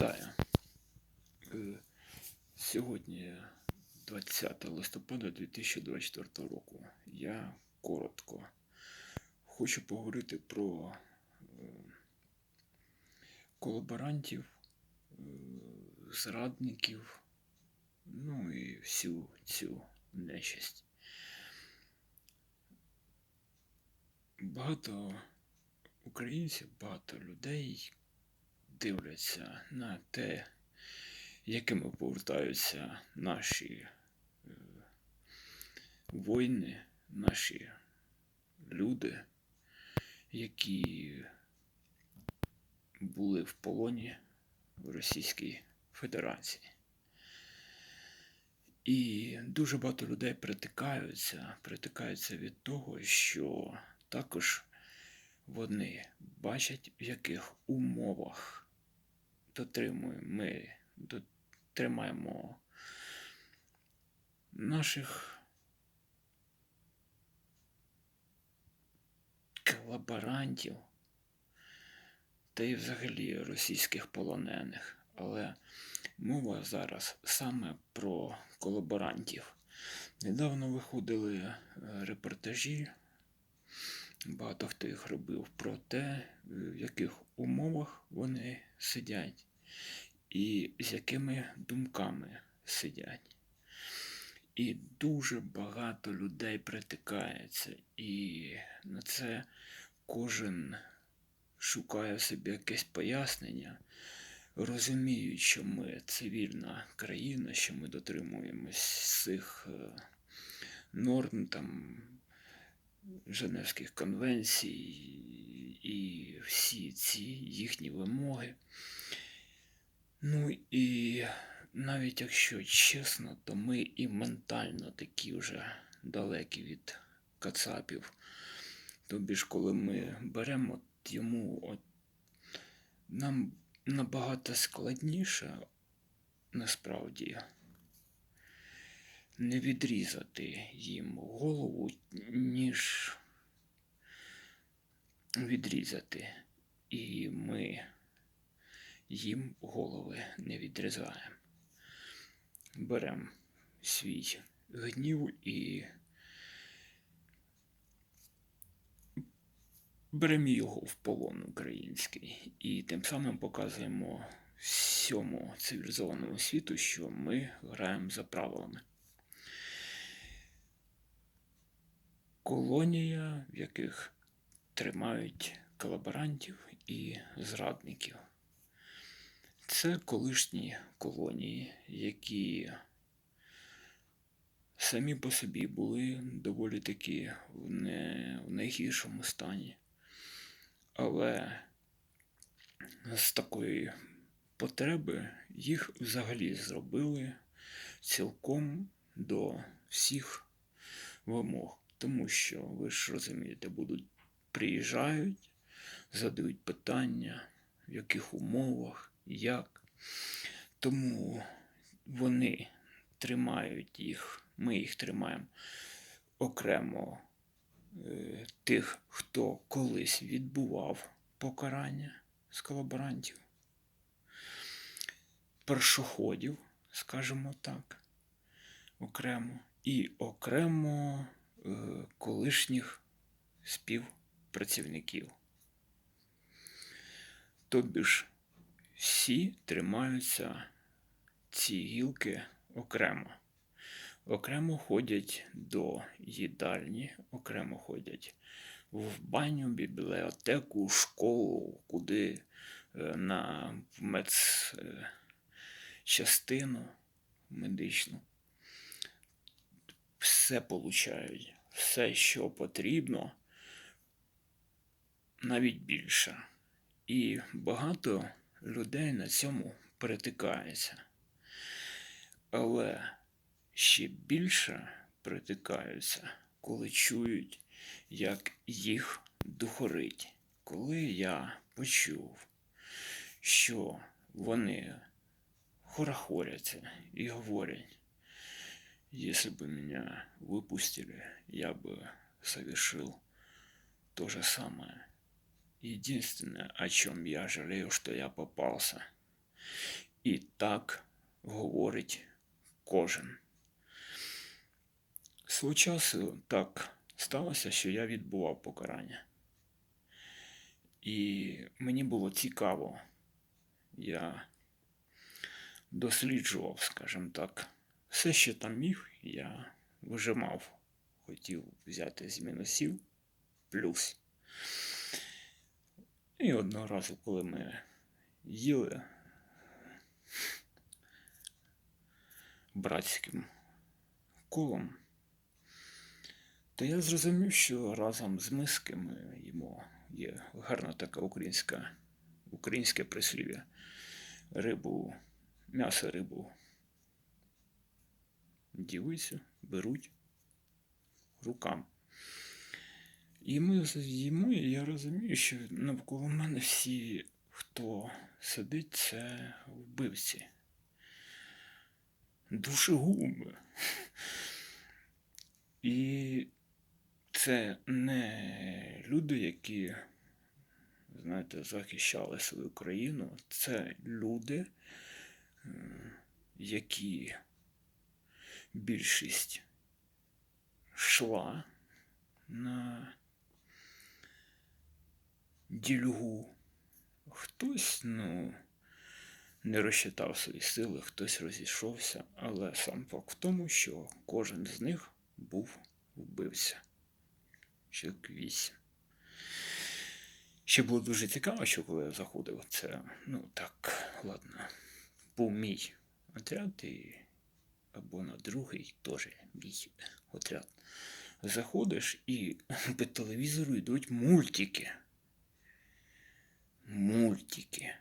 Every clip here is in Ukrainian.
Вітаю. Е, Сьогодні 20 листопада 2024 року. Я коротко хочу поговорити про е, колаборантів, е, зрадників, ну і всю цю нечисть. Багато українців, багато людей дивляться на те, якими повертаються наші е, воїни, наші люди, які були в полоні в Російській Федерації. І дуже багато людей притикаються, притикаються від того, що також вони бачать, в яких умовах дотримуємо ми дотримаємо наших колаборантів та й взагалі російських полонених. Але мова зараз саме про колаборантів. Недавно виходили е, репортажі, багато хто їх робив про те, в яких умовах вони сидять і з якими думками сидять. І дуже багато людей притикається, і на це кожен шукає собі якесь пояснення, розуміють, що ми цивільна країна, що ми дотримуємось цих е, норм там Женевських конвенцій і всі ці їхні вимоги. Ну і навіть якщо чесно, то ми і ментально такі вже далекі від кацапів. Тобі ж, коли ми беремо йому, от, нам набагато складніше насправді не відрізати їм голову, ніж відрізати. І ми їм голови не відрізаємо. Беремо свій гнів і беремо його в полон український. І тим самим показуємо всьому цивілізованому світу, що ми граємо за правилами. Колонія, в яких тримають колаборантів і зрадників. Це колишні колонії, які самі по собі були доволі таки в, не, в найгіршому стані. Але з такої потреби їх взагалі зробили цілком до всіх вимог. Тому що, ви ж розумієте, будуть приїжджають, задають питання, в яких умовах, як. Тому вони тримають їх, ми їх тримаємо окремо е, тих, хто колись відбував покарання з колаборантів, першоходів, скажімо так, окремо, і окремо е, колишніх співпрацівників. Тобі ж всі тримаються ці гілки окремо. Окремо ходять до їдальні, окремо ходять в баню, бібліотеку, школу, куди е, на медчастину медичну. Все получають, все, що потрібно, навіть більше. І багато людей на цьому перетикається. Але ще більше притикаються, коли чують, як їх духорить. Коли я почув, що вони хорохоряться і говорять, если бы меня выпустили, я бы совершил то же самое. Единственное, о чем я жалею, что я попался. І так говорить кожен. Свого так сталося, що я відбував покарання. І мені було цікаво. Я досліджував, скажімо так, все, що там міг, я вижимав. Хотів взяти з мінусів плюс. І одного разу, коли ми їли братським колом, то я зрозумів, що разом з миски ми їмо є гарна така українська, українське прислів'я. Рибу, м'ясо рибу дівицю беруть рукам. І ми їмо, і я розумію, що навколо мене всі, хто сидить, це вбивці. Душегуби. І це не люди, які, знаєте, захищали свою країну. Це люди, е, які більшість йшла на дільгу. Хтось, ну, не розчитав свої сили, хтось розійшовся, але сам факт в тому, що кожен з них був вбивця. Чоловік вісім. Ще було дуже цікаво, що коли я заходив, це, ну так, ладно, був мій отряд і або на другий теж мій отряд. Заходиш і по телевізору йдуть мультики. Мультики.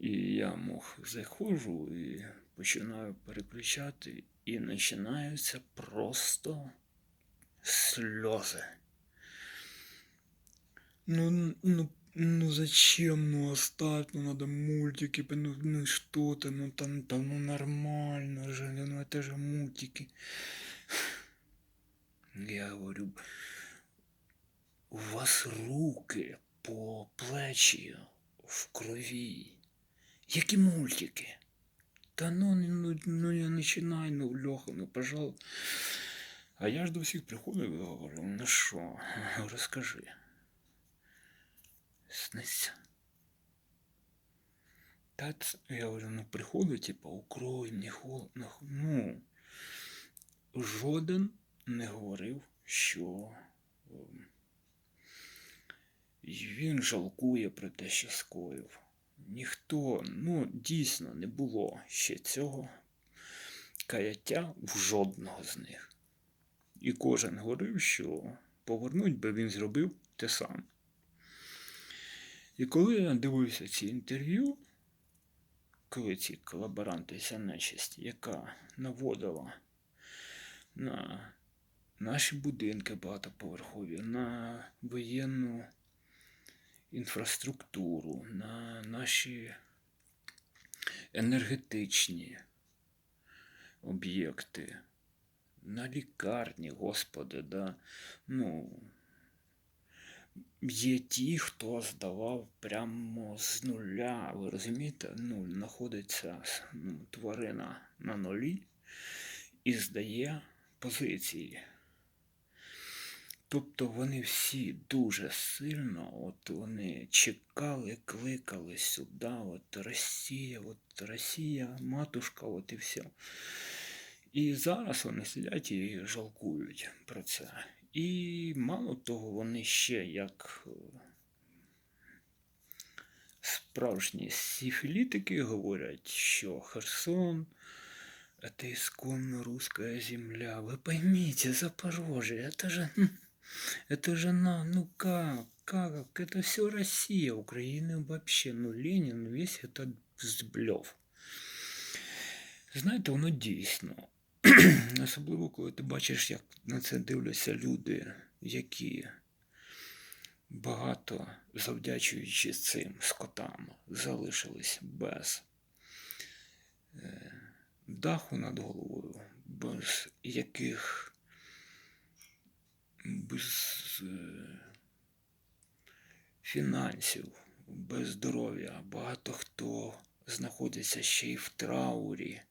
І я мог заходжу і починаю переключати, і починаються просто сльози. Ну, ну, ну зачем? Ну оставь, ну надо мультики, ну, ну что ты, ну там, там, ну нормально же, ну это же мультики. Я говорю, у вас руки по плечі в крові. Які мультики? Та ну, ну, ну я починаю, ну, Льоха, ну, пожалуйста. А я ж до всіх приходив і говорив, ну що, розкажи. Сниться. Та я говорю, ну приходить, типа, укрой, мені холодно. Ну, жоден не говорив, що ем, він жалкує про те, що скоїв. Ніхто, ну, дійсно не було ще цього каяття в жодного з них. І кожен говорив, що повернуть би він зробив те саме. І коли я дивився ці інтерв'ю, коли ці колаборанти, ця нечисть, яка наводила на наші будинки багатоповерхові, на воєнну інфраструктуру, на наші енергетичні об'єкти, на лікарні, господи, да, ну, є ті, хто здавав прямо з нуля. Ви розумієте? Ну, знаходиться ну, тварина на нулі і здає позиції. Тобто вони всі дуже сильно, от вони чекали, кликали сюди, от Росія, от Росія, матушка, от і все. І зараз вони сидять і жалкують про це. І мало того, вони ще як е, справжні сифілітики говорять, що Херсон это исконно русская земля. Вы поймите, Запорожье, это же, м, это же на, ну как, как, это все Россия, Украины вообще, ну Ленин, весь этот сблев. Знаєте, воно дійсно. Особливо, коли ти бачиш, як на це дивляться люди, які багато завдячуючи цим скотам залишились без е, даху над головою, без яких без е, фінансів без здоров'я, багато хто знаходиться ще й в траурі,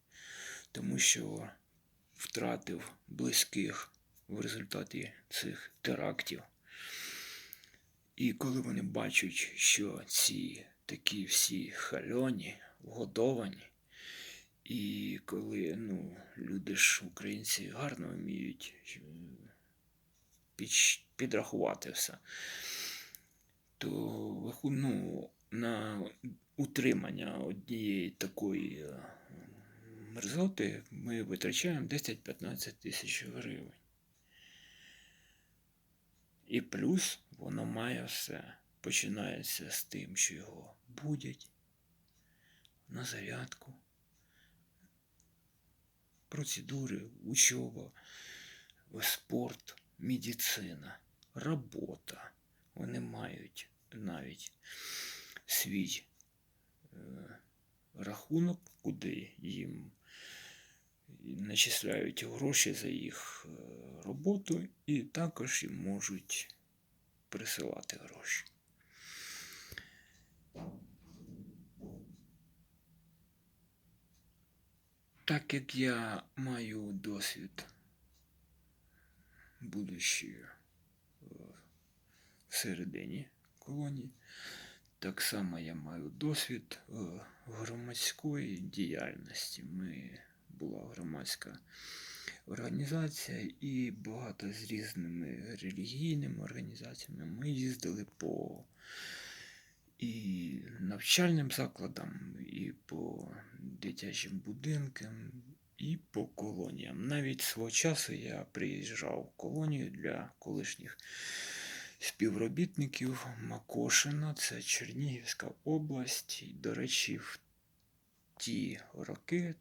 тому що втратив близьких в результаті цих терактів. І коли вони бачать, що ці такі всі хальоні, вгодовані, і коли ну, люди ж, українці, гарно вміють підщ- підрахувати все, то ну, на утримання однієї такої е, мерзоти ми витрачаємо 10-15 тисяч гривень. І плюс воно має все. Починається з тим, що його будять на зарядку, процедури, учоба, спорт, медицина, робота. Вони мають навіть свій е, рахунок, куди їм начисляють гроші за їх е, роботу, і також їм можуть присилати гроші. Так як я маю досвід, будучи е, всередині колонії, так само я маю досвід е, громадської діяльності. Ми була громадська організація і багато з різними релігійними організаціями. Ми їздили по і навчальним закладам, і по дитячим будинкам, і по колоніям. Навіть свого часу я приїжджав в колонію для колишніх співробітників Макошина, це Чернігівська область. До речі, в ті роки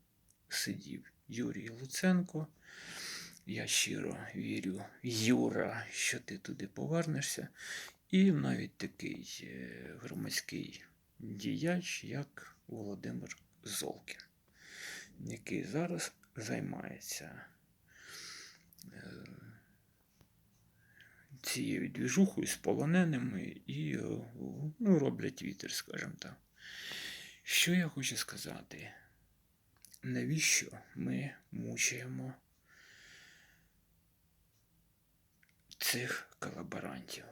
сидів Юрій Луценко. Я щиро вірю, Юра, що ти туди повернешся. І навіть такий е, громадський діяч, як Володимир Золкін, який зараз займається е, цією двіжухою з полоненими і е, ну, роблять вітер, скажімо так. Що я хочу сказати? Навіщо ми мучаємо цих колаборантів?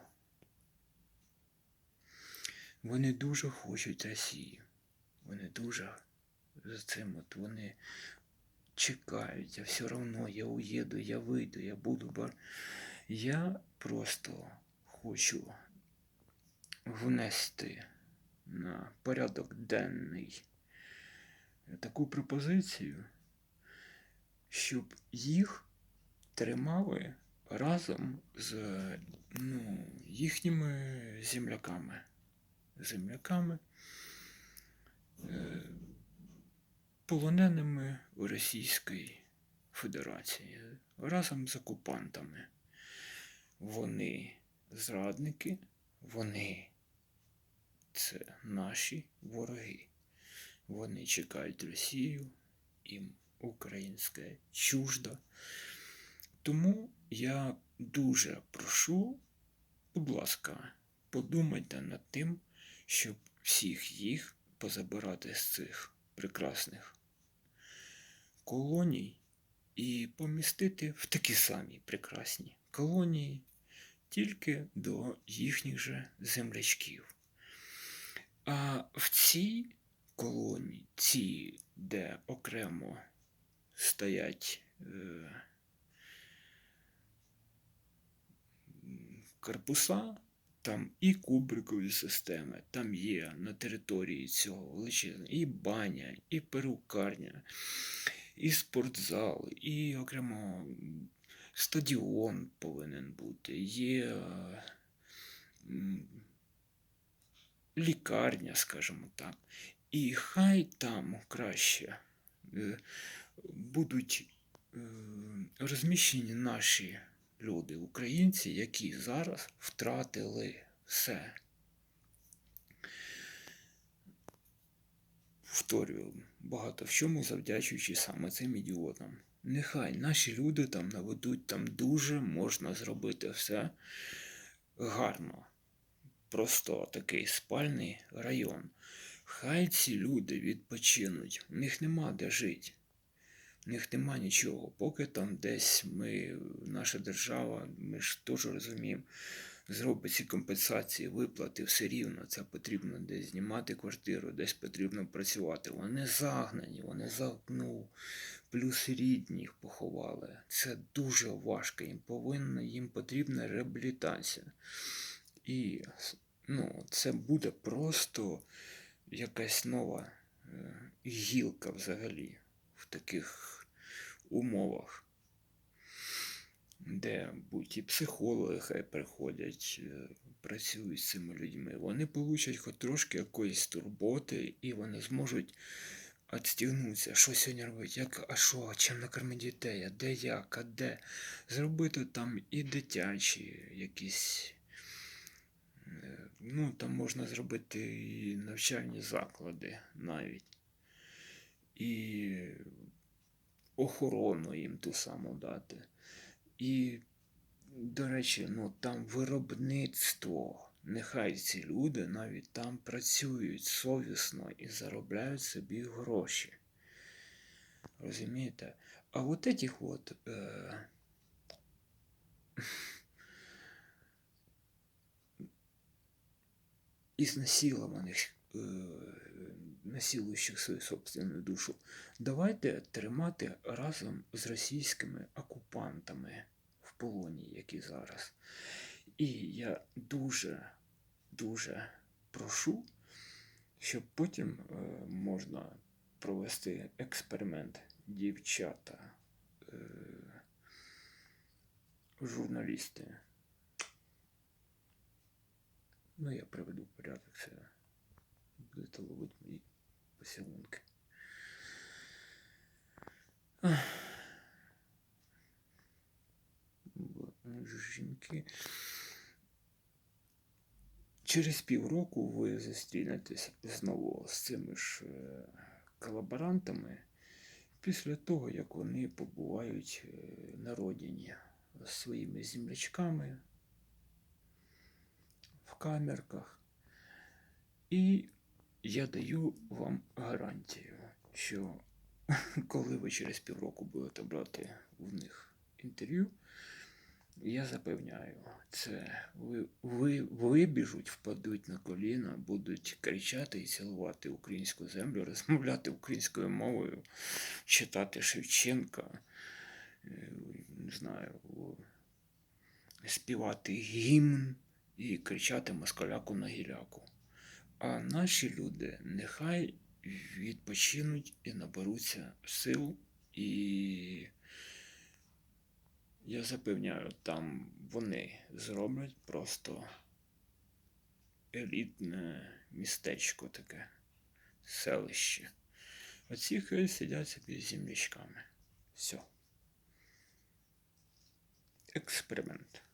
Вони дуже хочуть Росію. Вони дуже за цим от вони чекають, а все одно я уїду, я вийду, я буду бар. Я просто хочу внести на порядок денний таку пропозицію, щоб їх тримали разом з ну, їхніми земляками. Земляками, е, полоненими у Російській Федерації разом з окупантами. Вони зрадники, вони це наші вороги. Вони чекають Росію, їм українське чуждо. Тому я дуже прошу, будь ласка, подумайте над тим, щоб всіх їх позабирати з цих прекрасних колоній і помістити в такі самі прекрасні колонії, тільки до їхніх же землячків. А в цій колонії, ці, де окремо стоять е, корпуса, там і кубрикові системи, там є на території цього величезна і баня, і перукарня, і спортзал, і окремо стадіон повинен бути, є е, лікарня, скажімо так. І хай там краще е, будуть е, розміщені наші люди, українці, які зараз втратили все. Повторюю, багато в чому завдячуючи саме цим ідіотам. Нехай наші люди там наведуть, там дуже можна зробити все гарно. просто такий спальний район. Хай ці люди відпочинуть, в них нема де жити. В них нема нічого. Поки там десь ми, наша держава, ми ж теж розуміємо, зробить ці компенсації, виплати, все рівно. Це потрібно десь знімати квартиру, десь потрібно працювати. Вони загнані, вони за, ну, плюс рідні їх поховали. Це дуже важко. Їм повинна, їм потрібна реабілітація. І ну, це буде просто якась нова е, гілка взагалі в таких умовах, де будь і психологи хай приходять, е, працюють з цими людьми. Вони получать хоч трошки якоїсь турботи, і вони зможуть відстігнутися, що сьогодні робити, як, а що, чим накормити дітей, а де як, а де. Зробити там і дитячі якісь. е, Ну, там можна зробити і навчальні заклади навіть. І охорону їм ту саму дати. І, до речі, ну там виробництво. Нехай ці люди навіть там працюють совісно і заробляють собі гроші. Розумієте? А от этих от. Е... изнасилованных, е, насилуючих свою собственну душу, давайте тримати разом з російськими окупантами в полоні, які зараз. І я дуже, дуже прошу, щоб потім е, можна провести експеримент дівчата, е, журналісти. Ну, я приведу порядок це. Будете ловити мої ну, Жінки. Через півроку ви зустрінетесь знову з цими ж е, колаборантами після того, як вони побувають е, на родині з своїми землячками в камерках. І я даю вам гарантію, що коли ви через півроку будете брати в них інтерв'ю, я запевняю, це ви, ви вибіжуть, впадуть на коліна, будуть кричати і цілувати українську землю, розмовляти українською мовою, читати Шевченка, е, не знаю, співати гімн і кричати москаляку на гіляку. А наші люди нехай відпочинуть і наберуться сил, і я запевняю, там вони зроблять просто елітне містечко таке, селище. Оці хай сидять собі з землячками. Все. Експеримент.